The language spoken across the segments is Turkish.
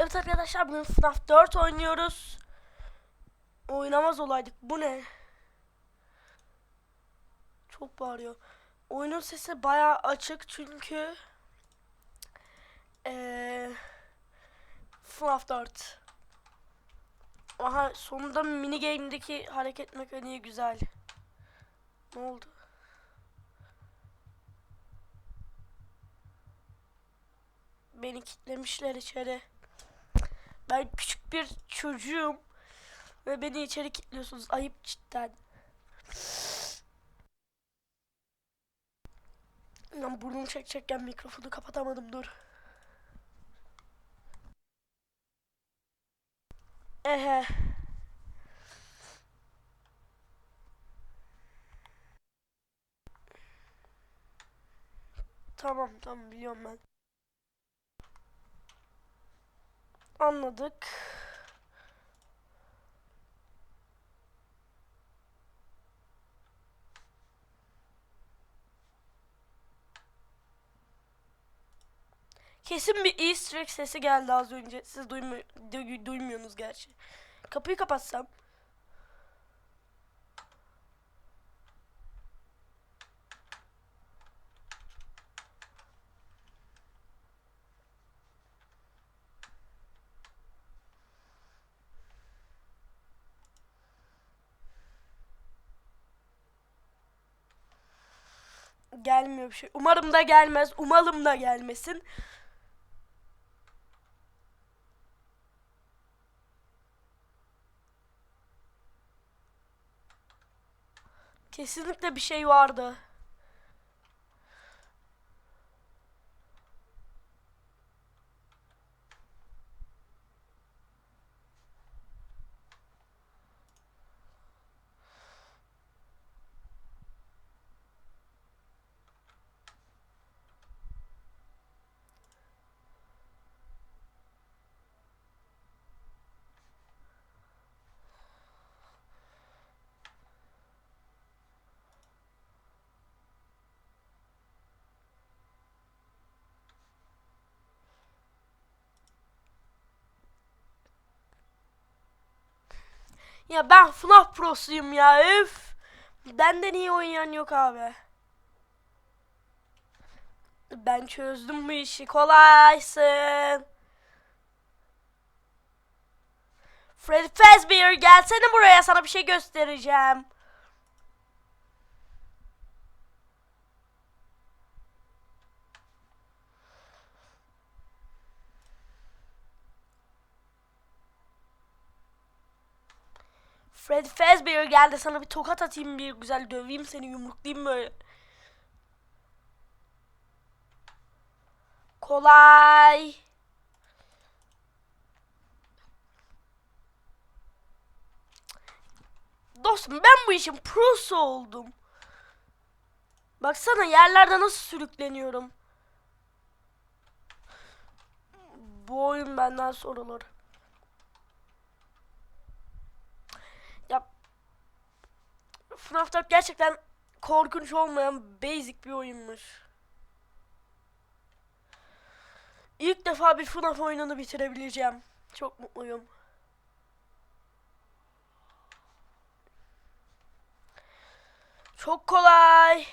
Evet arkadaşlar bugün FNAF 4 oynuyoruz. Oynamaz olaydık. Bu ne? Çok bağırıyor. Oyunun sesi bayağı açık çünkü eee FNAF 4. Aha sonunda mini game'deki hareket mekaniği güzel. Ne oldu? Beni kitlemişler içeri. Ben küçük bir çocuğum ve beni içeri kilitliyorsunuz. Ayıp cidden. Lan burnumu çekecekken mikrofonu kapatamadım dur. Ehe. Tamam tamam biliyorum ben. Anladık. Kesin bir easter egg sesi geldi az önce. Siz duymu du- duymuyorsunuz gerçi. Kapıyı kapatsam. Gelmiyor bir şey. Umarım da gelmez. Umalım da gelmesin. Kesinlikle bir şey vardı. Ya ben FNAF prosuyum ya üf. Benden iyi oynayan yok abi. Ben çözdüm bu işi kolaysın. Freddy Fazbear gelsene buraya sana bir şey göstereceğim. Freddy Fazbear geldi sana bir tokat atayım bir güzel döveyim seni yumruklayayım böyle. Kolay. Dostum ben bu işin prosu oldum. Baksana yerlerde nasıl sürükleniyorum. Bu oyun benden sorulur. Ya 4 gerçekten korkunç olmayan basic bir oyunmuş. İlk defa bir FNAF oyununu bitirebileceğim. Çok mutluyum. Çok kolay.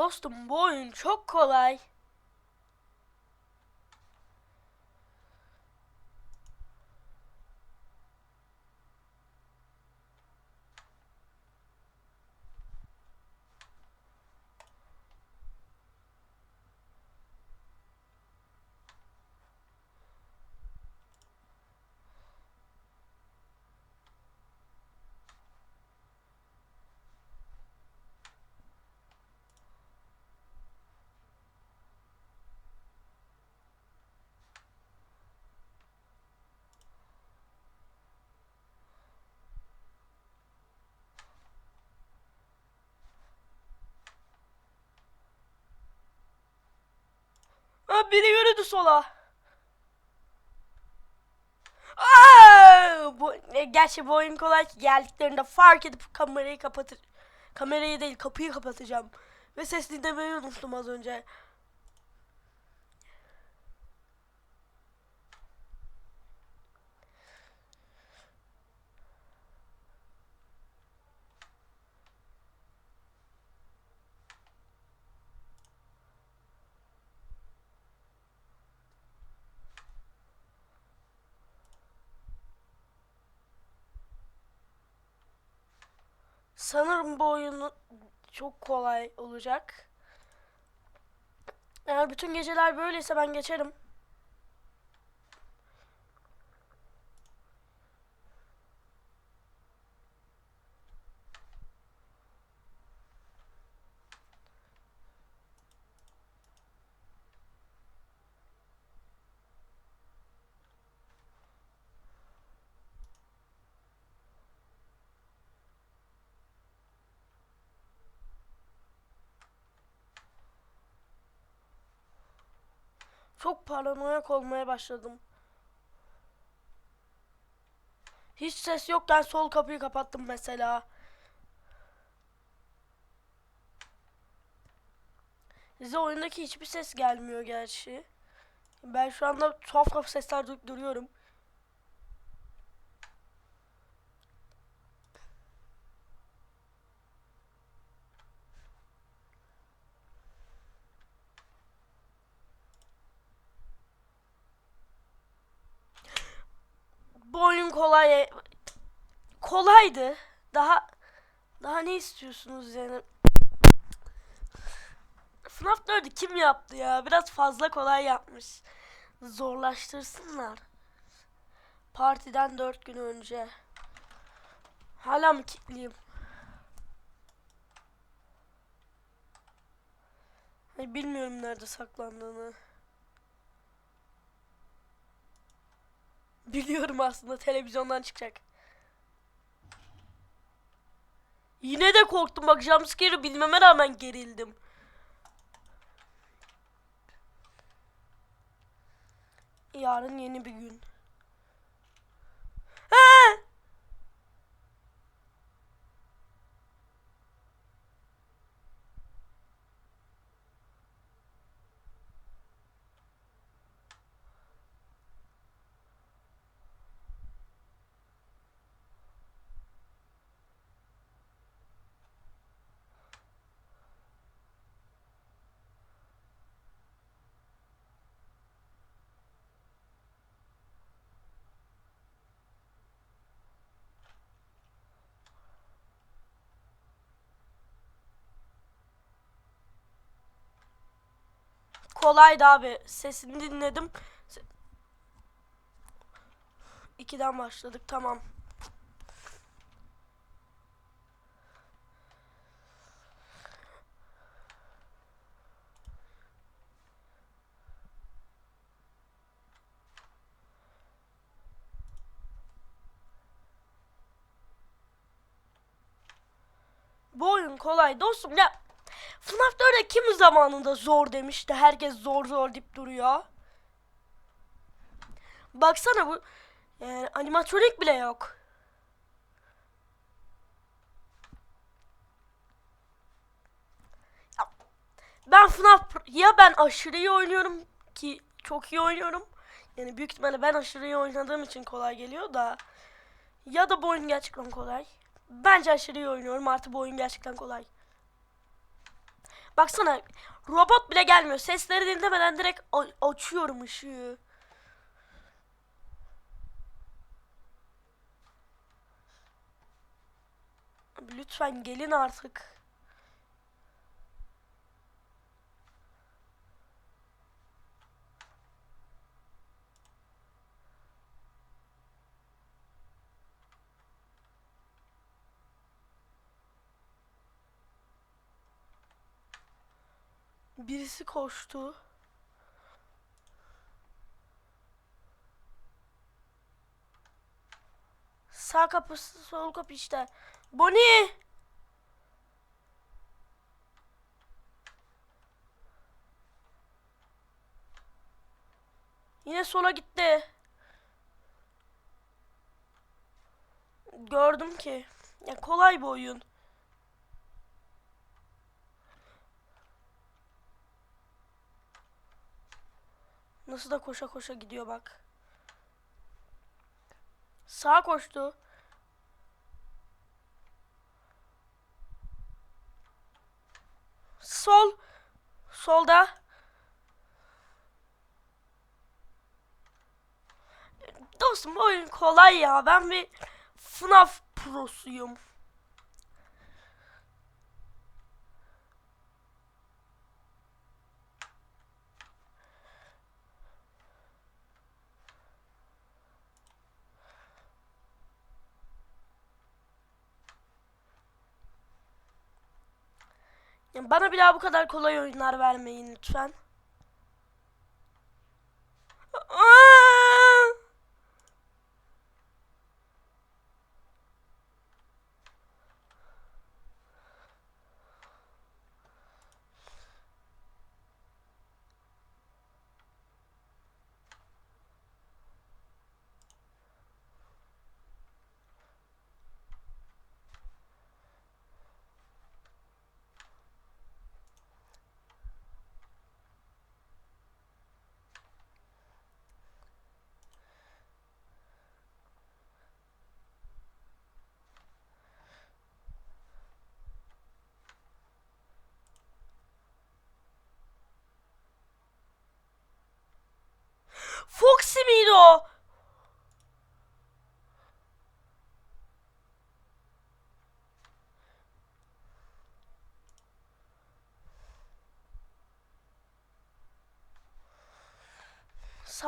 Dostum bu oyun çok kolay. biri yürüdü sola. Aa, bu, e, gerçi bu oyun kolay ki geldiklerinde fark edip kamerayı kapatır. Kamerayı değil kapıyı kapatacağım. Ve sesini demeyi unuttum az önce. Sanırım bu oyun çok kolay olacak. Eğer bütün geceler böyleyse ben geçerim. Çok paranoyak olmaya başladım. Hiç ses yokken sol kapıyı kapattım mesela. Size oyundaki hiçbir ses gelmiyor gerçi. Ben şu anda tuhaf tuhaf sesler duyup duruyorum. Bu oyun kolay. Kolaydı. Daha daha ne istiyorsunuz yani? FNAF 4'ü kim yaptı ya? Biraz fazla kolay yapmış. Zorlaştırsınlar. Partiden 4 gün önce. Hala mı kilitliyim? Bilmiyorum nerede saklandığını. Biliyorum aslında televizyondan çıkacak. Yine de korktum bak jumpscare'ı bilmeme rağmen gerildim. Yarın yeni bir gün. Ha! Kolaydı abi. Sesini dinledim. Se- İkiden başladık tamam. Bu oyun kolay dostum ya. FNAF 4'e kim zamanında zor demişti. Herkes zor zor deyip duruyor. Baksana bu yani animatronik bile yok. Ben FNAF ya ben aşırı iyi oynuyorum ki çok iyi oynuyorum. Yani büyük ihtimalle ben aşırı iyi oynadığım için kolay geliyor da ya da bu oyun gerçekten kolay. Bence aşırı iyi oynuyorum artı bu oyun gerçekten kolay. Baksana robot bile gelmiyor. Sesleri dinlemeden direkt açıyorum ışığı. Lütfen gelin artık. Birisi koştu. Sağ kapısı, sol kapı işte. Bonnie! Yine sola gitti. Gördüm ki. Ya kolay bir oyun. Nasıl da koşa koşa gidiyor bak. Sağa koştu. Sol. Solda. Dostum bu oyun kolay ya. Ben bir FNAF prosuyum. Bana bir daha bu kadar kolay oyunlar vermeyin lütfen. Aa!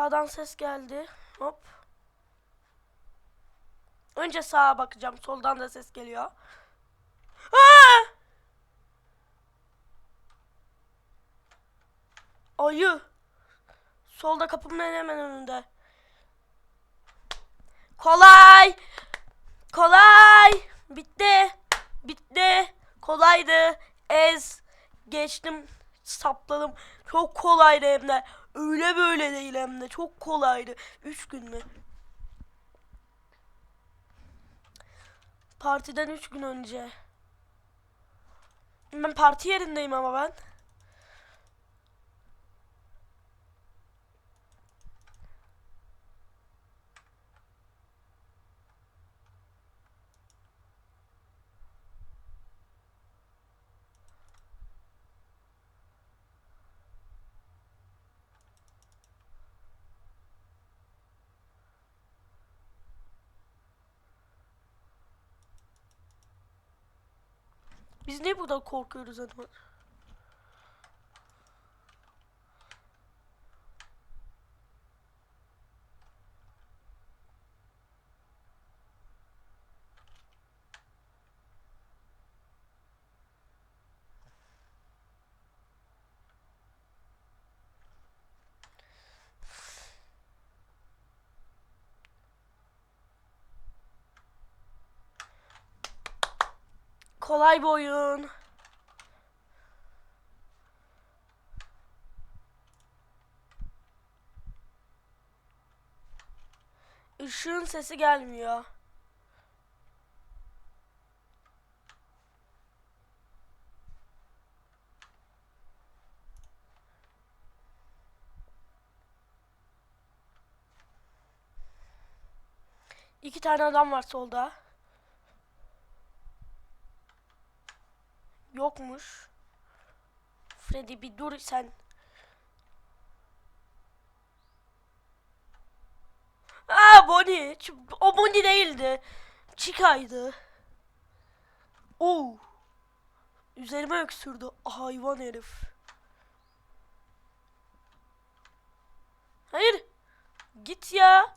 Sağdan ses geldi. Hop. Önce sağa bakacağım. Soldan da ses geliyor. Aa! Ayı. Solda kapımın hemen önünde. Kolay. Kolay. Bitti. Bitti. Kolaydı. Ez. Geçtim. Sapladım. Çok kolaydı hem de. Öyle böyle değil hem de. Çok kolaydı. Üç gün mü? Partiden üç gün önce. Ben parti yerindeyim ama ben. Biz niye buradan korkuyoruz acaba? Kolay bir oyun. Işığın sesi gelmiyor. İki tane adam var solda. Yokmuş. Freddy bir dur sen. Aa Bonnie. O Bonnie değildi. Chica'ydı. Oo. Üzerime öksürdü. Hayvan herif. Hayır. Git ya.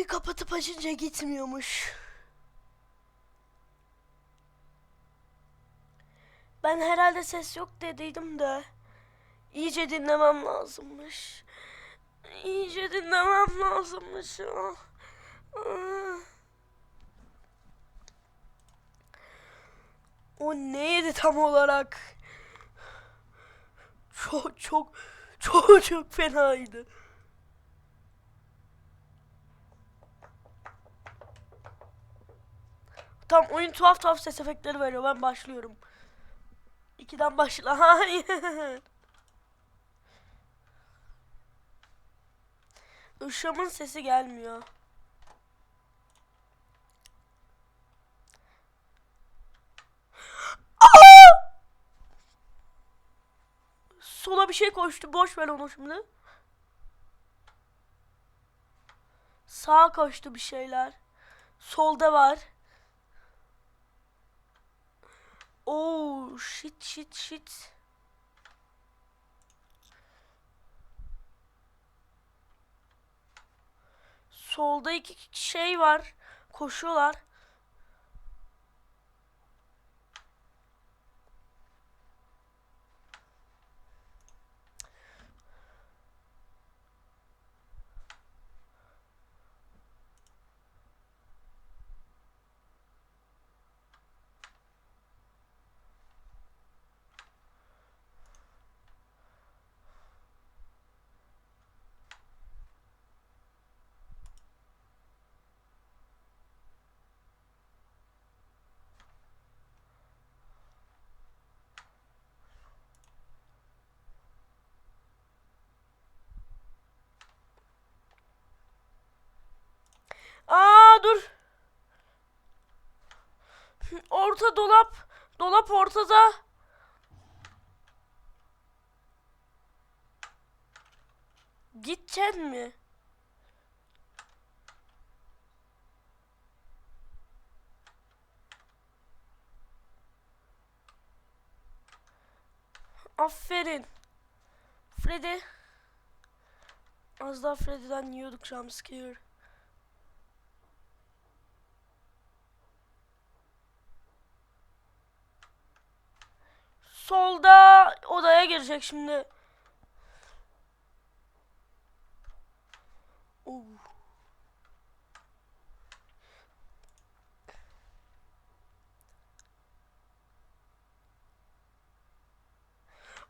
Kapıyı kapatıp açınca gitmiyormuş. Ben herhalde ses yok dediydim de. iyice dinlemem lazımmış. İyice dinlemem lazımmış. O neydi tam olarak? Çok çok çok çok fenaydı. Tam oyun tuhaf tuhaf ses efektleri veriyor. Ben başlıyorum. İkiden başla. Hayır. Işığımın sesi gelmiyor. Sola bir şey koştu. Boş ver onu şimdi. Sağa koştu bir şeyler. Solda var. Oh shit shit shit. Solda iki şey var. Koşuyorlar. Aa dur. Orta dolap. Dolap ortada. Gideceksin mi? Aferin. Freddy. Az daha Freddy'den yiyorduk jumpscare. Solda odaya girecek şimdi. Oo.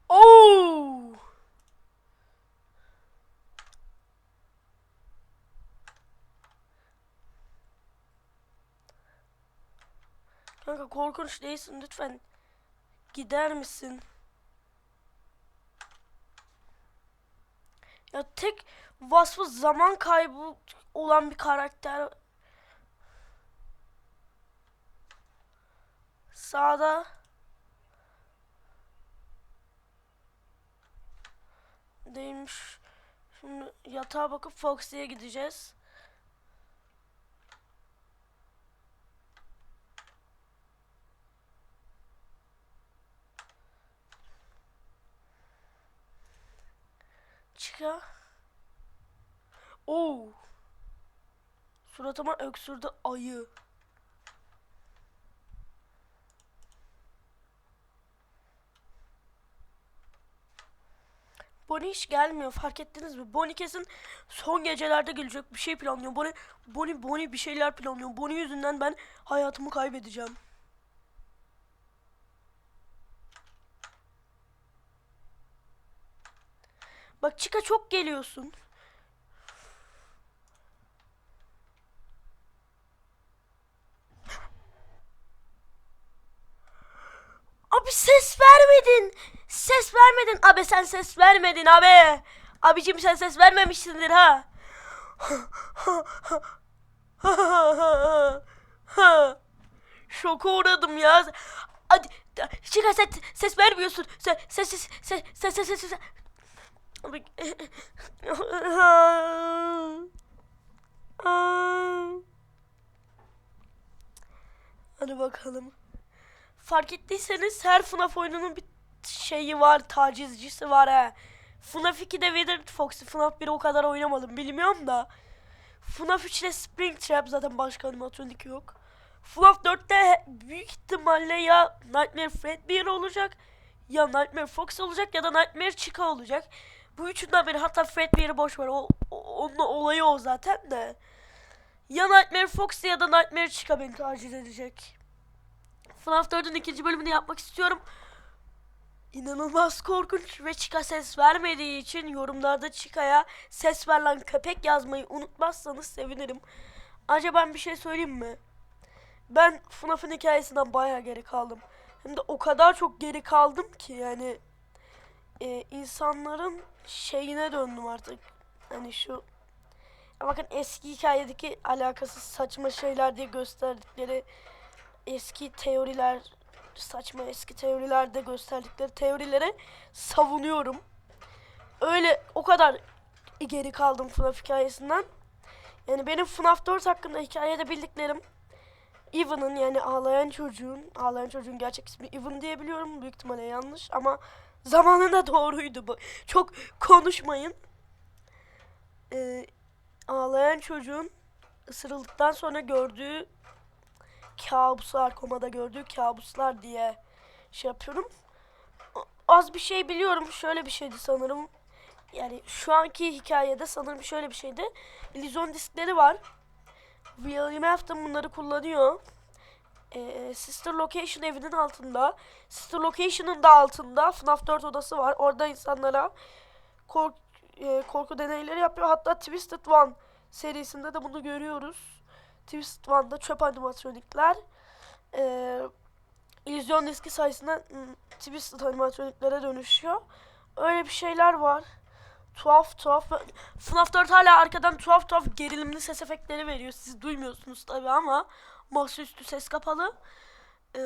Oo. Kanka korkunç değilsin lütfen. Gider misin? Ya tek vasfı zaman kaybı olan bir karakter. Sağda. Değilmiş. Şimdi yatağa bakıp Foxy'ye gideceğiz. Çıka. Oo. Suratıma öksürdü ayı. Bonnie hiç gelmiyor fark ettiniz mi? Bonnie kesin son gecelerde gelecek bir şey planlıyor. Bonnie, Bonnie, Bonnie bir şeyler planlıyor. Bonnie yüzünden ben hayatımı kaybedeceğim. Bak Chica çok geliyorsun. Abi ses vermedin. Ses vermedin. Abi sen ses vermedin abi. Abicim sen ses vermemişsindir ha. Şoka uğradım ya. Hadi Chica sen ses vermiyorsun. Ses ses ses ses ses ses ses. Hadi bakalım. Fark ettiyseniz her FNAF oyununun bir şeyi var, tacizcisi var he. FNAF 2'de Withered Fox'u FNAF 1'i o kadar oynamadım bilmiyorum da. FNAF 3'te Springtrap zaten başka animatronik yok. FNAF 4'te büyük ihtimalle ya Nightmare Fredbear olacak ya Nightmare Fox olacak ya da Nightmare Chica olacak. Bu üçünden biri hatta Fredbear'ı boş ver. O, o, onun olayı o zaten de. Ya Nightmare Fox ya da Nightmare Chica beni taciz edecek. FNAF 4'ün ikinci bölümünü yapmak istiyorum. İnanılmaz korkunç ve Chica ses vermediği için yorumlarda Chica'ya ses ver lan köpek yazmayı unutmazsanız sevinirim. Acaba ben bir şey söyleyeyim mi? Ben FNAF'ın hikayesinden bayağı geri kaldım. Hem de o kadar çok geri kaldım ki yani e, insanların şeyine döndüm artık. Hani şu ya bakın eski hikayedeki alakasız saçma şeyler diye gösterdikleri eski teoriler saçma eski teorilerde gösterdikleri teorileri savunuyorum. Öyle o kadar geri kaldım FNAF hikayesinden. Yani benim FNAF 4 hakkında hikayede bildiklerim Evan'ın yani ağlayan çocuğun, ağlayan çocuğun gerçek ismi Evan diye biliyorum. Büyük ihtimalle yanlış ama zamanında doğruydu bu. Çok konuşmayın. Ee, ağlayan çocuğun ısırıldıktan sonra gördüğü kabuslar, komada gördüğü kabuslar diye şey yapıyorum. Az bir şey biliyorum. Şöyle bir şeydi sanırım. Yani şu anki hikayede sanırım şöyle bir şeydi. İllüzyon diskleri var. William Afton bunları kullanıyor. Ee, Sister Location evinin altında. Sister Location'ın da altında FNAF 4 odası var. Orada insanlara kork e, korku deneyleri yapıyor. Hatta Twisted One serisinde de bunu görüyoruz. Twisted One'da çöp animatronikler. Ee, illüzyon diski sayesinde hmm, Twisted animatroniklere dönüşüyor. Öyle bir şeyler var. Tuhaf tuhaf. FNAF 4 hala arkadan tuhaf tuhaf gerilimli ses efektleri veriyor. Siz duymuyorsunuz tabi ama masaüstü ses kapalı. Ee,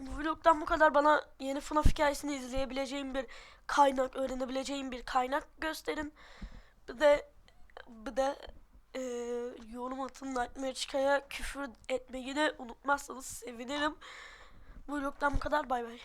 bu vlogdan bu kadar bana yeni FNAF hikayesini izleyebileceğim bir kaynak, öğrenebileceğim bir kaynak gösterin. Bir de bir de e, yorum atın Nightmare küfür etmeyi de unutmazsanız sevinirim. Bu vlogdan bu kadar bay bay.